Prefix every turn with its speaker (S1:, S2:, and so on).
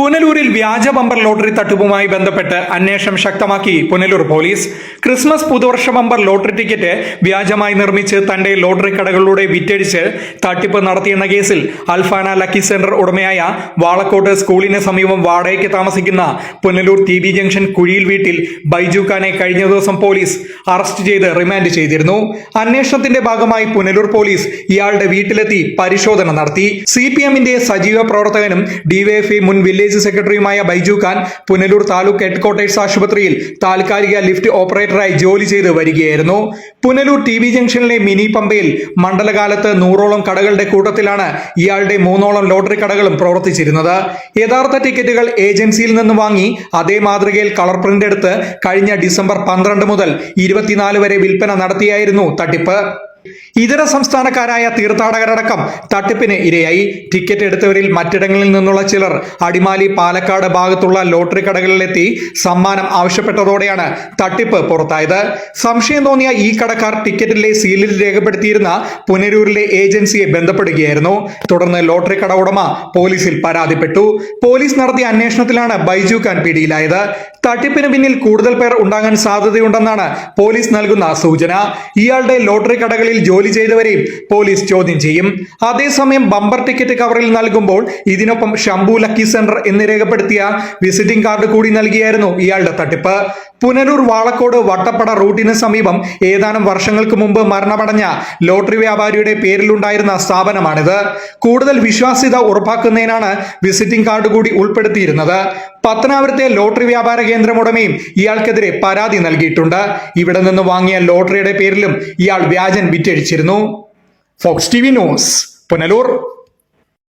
S1: പുനലൂരിൽ വ്യാജ bumper lottery തട്ടിപ്പുമായി ബന്ധപ്പെട്ട് അന്വേഷണം ശക്തമാക്കി പുനലൂർ പോലീസ്. ക്രിസ്മസ് പുതുവർഷ ബമ്പർ ലോട്ടറി ടിക്കറ്റ് വ്യാജമായി നിർമ്മിച്ച് തന്റെ ലോട്ടറി കടകളിലൂടെ വിറ്റഴിച്ച് തട്ടിപ്പ് നടത്തിയെന്ന കേസിൽ അൽഫാന ലക്കി സെന്റർ ഉടമയായ വാളക്കോട്ട് സ്കൂളിന് സമീപം വാടകയ്ക്ക് താമസിക്കുന്ന പുനലൂർ ടി ബി ജംഗ്ഷൻ കുഴിയിൽ വീട്ടിൽ ബൈജു ഖാനെ കഴിഞ്ഞ ദിവസം പോലീസ് അറസ്റ്റ് ചെയ്ത് റിമാൻഡ് ചെയ്തിരുന്നു. അന്വേഷണത്തിന്റെ ഭാഗമായി പുനലൂർ പോലീസ് ഇയാളുടെ വീട്ടിലെത്തി പരിശോധന നടത്തി. സി പി എമ്മിന്റെ സജീവ പ്രവർത്തകനും ഡിവൈഎഫ്ഐ മുൻ വില്ലേജ് സെക്രട്ടറിയുമായ ബൈജു ഖാൻ പുനലൂർ താലൂക്ക് ഹെഡ്ക്വാർട്ടേഴ്സ് ആശുപത്രിയിൽ താൽക്കാലിക ലിഫ്റ്റ് ഓപ്പറേറ്ററായി ജോലി ചെയ്ത് വരികയായിരുന്നു. പുനലൂർ ടി വി ജംഗ്ഷനിലെ മിനി പമ്പയിൽ മണ്ഡലകാലത്ത് നൂറോളം കടകളുടെ കൂട്ടത്തിലാണ് ഇയാളുടെ മൂന്നോളം ലോട്ടറി കടകളും പ്രവർത്തിച്ചിരുന്നത്. യഥാർത്ഥ ടിക്കറ്റുകൾ ഏജൻസിയിൽ നിന്ന് വാങ്ങി അതേ മാതൃകയിൽ കളർ പ്രിന്റ് എടുത്ത് കഴിഞ്ഞ ഡിസംബർ പന്ത്രണ്ട് മുതൽ ഇരുപത്തിനാല് വരെ വിൽപ്പന നടത്തിയായിരുന്നു തട്ടിപ്പ്. ഇതര സംസ്ഥാനക്കാരായ തീർത്ഥാടകരടക്കം തട്ടിപ്പിന് ഇരയായി. ടിക്കറ്റ് എടുത്തവരിൽ മറ്റിടങ്ങളിൽ നിന്നുള്ള ചിലർ അടിമാലി പാലക്കാട് ഭാഗത്തുള്ള ലോട്ടറി കടകളിലെത്തി സമ്മാനം ആവശ്യപ്പെട്ടതോടെയാണ് തട്ടിപ്പ് പുറത്തായത്. സംശയം തോന്നിയ ഈ കടക്കാർ ടിക്കറ്റിലെ സീലിൽ രേഖപ്പെടുത്തിയിരുന്ന പുനരൂരിലെ ഏജൻസിയെ ബന്ധപ്പെടുകയായിരുന്നു. തുടർന്ന് ലോട്ടറി കട ഉടമ പോലീസിൽ പരാതിപ്പെട്ടു. പോലീസ് നടത്തിയ അന്വേഷണത്തിലാണ് ബൈജു ഖാൻ പിടിയിലായത്. തട്ടിപ്പിന് പിന്നിൽ കൂടുതൽ പേർ ഉണ്ടാകാൻ സാധ്യതയുണ്ടെന്നാണ് പോലീസ് നൽകുന്ന സൂചന. ഇയാളുടെ ലോട്ടറി കടകളിൽ ജോലി ചെയ്തവരെയും പോലീസ് ചോദ്യം ചെയ്യും. അതേസമയം ബമ്പർ ടിക്കറ്റ് കവറിൽ നൽകുമ്പോൾ ഇതിനൊപ്പം ശംഭു ലക്കി സെന്റർ എന്ന് രേഖപ്പെടുത്തിയ വിസിറ്റിംഗ് കാർഡ് കൂടി നൽകിയായിരുന്നു ഇയാളുടെ തട്ടിപ്പ്. പുനലൂർ വാളക്കോട് വട്ടപ്പട റൂട്ടിന് സമീപം ഏതാനും വർഷങ്ങൾക്ക് മുമ്പ് മരണമടഞ്ഞ ലോട്ടറി വ്യാപാരിയുടെ പേരിലുണ്ടായിരുന്ന സ്ഥാപനമാണിത്. കൂടുതൽ വിശ്വാസ്യത ഉറപ്പാക്കുന്നതിനാണ് വിസിറ്റിംഗ് കാർഡ് കൂടി ഉൾപ്പെടുത്തിയിരുന്നത്. പത്തനാപുരത്തെ ലോട്ടറി വ്യാപാര കേന്ദ്രം ഉടമയും ഇയാൾക്കെതിരെ പരാതി നൽകിയിട്ടുണ്ട്. ഇവിടെ നിന്ന് വാങ്ങിയ ലോട്ടറിയുടെ പേരിലും ഇയാൾ വ്യാജൻ വിറ്റഴിച്ചിരുന്നു. Fox T V news Punalur.